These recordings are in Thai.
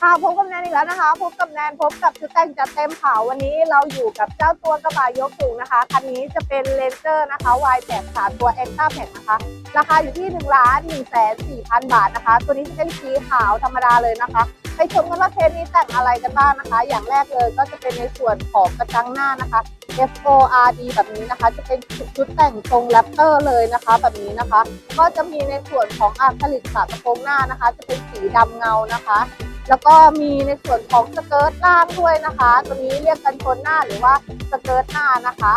ค่ะพบกับแนนอีกแล้วนะคะ พบกับแนนพบกับชุดแต่งจัดเต็มข่าววันนี้เราอยู่กับเจ้าตัวกระบะยกสูงนะคะคันนี้จะเป็นเลนเจอร์นะคะวายแจกสามตัวเอ็กซ์ต้าแพ็กนะคะ ราคาอยู่ที่1นึ่งล้านหนึ่งแสนสี่พันบาทนะคะ ตัวนี้จะเป็นสีขาวธรรมดาเลยนะคะ ไปชมกันว่าเทสนี้แต่งอะไรกันบ้างนะคะ อย่างแรกเลยก็จะเป็นในส่วนของกระจังหน้านะคะ F O R D แบบนี้นะคะ จะเป็นชุดแต่งทรงแรปเตอร์เลยนะคะ แบบนี้นะคะ ก็จะมีในส่วนของอะคริลิกฝากระโปรงหน้านะคะ จะเป็นสีดำเงานะคะ แล้วก็มีในส่วนของสเกิร์ตล่างด้วยนะคะ ตัวนี้เรียกกันชนหน้าหรือว่าสเกิร์ตหน้านะคะ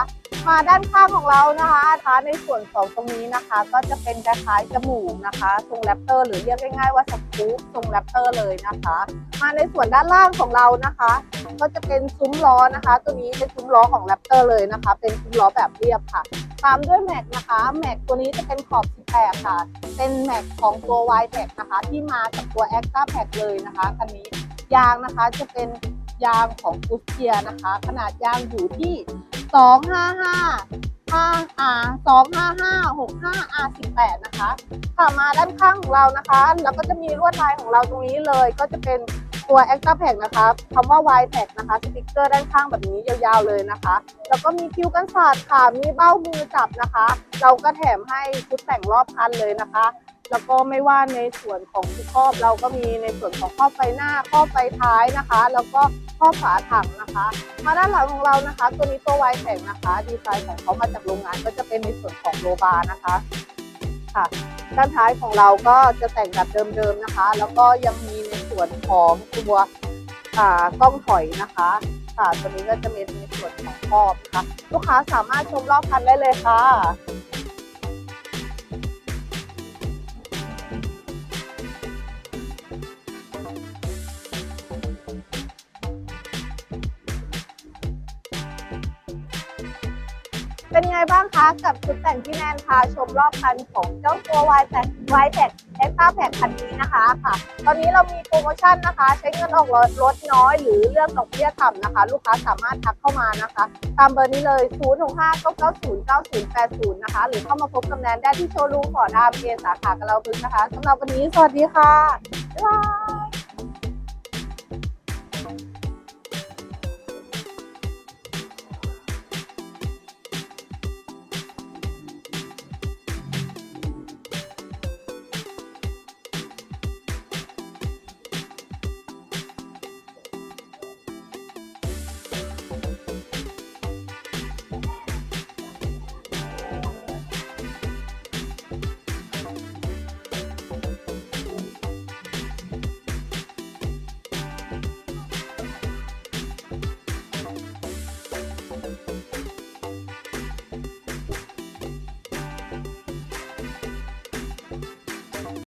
มาด้านข้างของเรานะคะท้าในส่วนของตรงนี้นะคะ ก็จะเป็นคล้ายๆจมูกนะคะทรงแรปเตอร์หรือเรียกง่ายๆว่าสกู๊ปทรงแรปเตอร์เลยนะคะ มาในส่วนด้านล่างของเรานะคะ ก็จะเป็นซุ้มล้อนะคะ ตัวนี้เป็นซุ้มล้อของแรปเตอร์เลยนะคะ เป็นซุ้มล้อแบบเรียบค่ะ ตามด้วยแม็กนะคะแม็กตัวนี้จะเป็นขอบ18ค่ะ เป็นแม็กของตัว y t e c นะคะ ที่มากับตัว a c t a p a c เลยนะคะคันนี้ยางนะคะจะเป็นยางของกุสเทียนะคะ ขนาดยางอยู่ที่ 255 5 R 255 65 R 18นะคะค่ะมาด้านข้างของเรานะคะ แล้วก็จะมีลวดลายของเราตรงนี้เลย ก็จะเป็นตัว a c t a p a c นะคะคำว่า y t e c นะคะสติกเกอร์ด้านข้างแบบนี้ยาวๆเลยนะคะ แล้วก็มีคิ้วกันศาสตร์ค่ะ มีเบ้ามือจับนะคะ เราก็แถมให้ชุดแต่งรอบคันเลยนะคะ แล้วก็ไม่ว่าในส่วนของครอบเราก็มีในส่วนของครอบไฟหน้าครอบไฟท้ายนะคะ แล้วก็ครอบฝาถังนะคะ มาด้านหลังของเรานะคะ ตัวนี้ตัวไวแข็งนะคะ ดีไซน์ของเขามาจากโรงงานก็จะเป็นในส่วนของโลบานะคะค่ะ ด้านท้ายของเราก็จะแต่งแบบเดิมๆนะคะ แล้วก็ยังมีในส่วนของตัวอ่ากล้องถอยนะคะค่ะตัวนี้ก็จะเป็นในส่วนของครอบนะคะลูกค้าสามารถชมรอบคันได้เลยค่ะ เป็นไงบ้างคะกับชุดแต่งที่แนนพาชมรอบคันของเจ้าตัว y แ y แ x เอ็กซ์ต้าแพ็คันนี้นะคะค่ะ ตอนนี้เรามีโปรโมชั่นนะคะ ใช้เงินออกรถลดน้อย หรือเลือกดอกเบี้ยต่ำนะคะ ลูกค้าสามารถทักเข้ามานะคะ ตามเบอร์นี้เลย 0 6 5 9 9 0 9 0 8 0 นะคะ หรือเข้ามาพบกับแนนได้ที่โชว์รูมฟอร์ดอาร์เอสาขากระเราพึกษ์นะคะสำหรับวันนี้สวัสดีค่ะบ๊ายบาย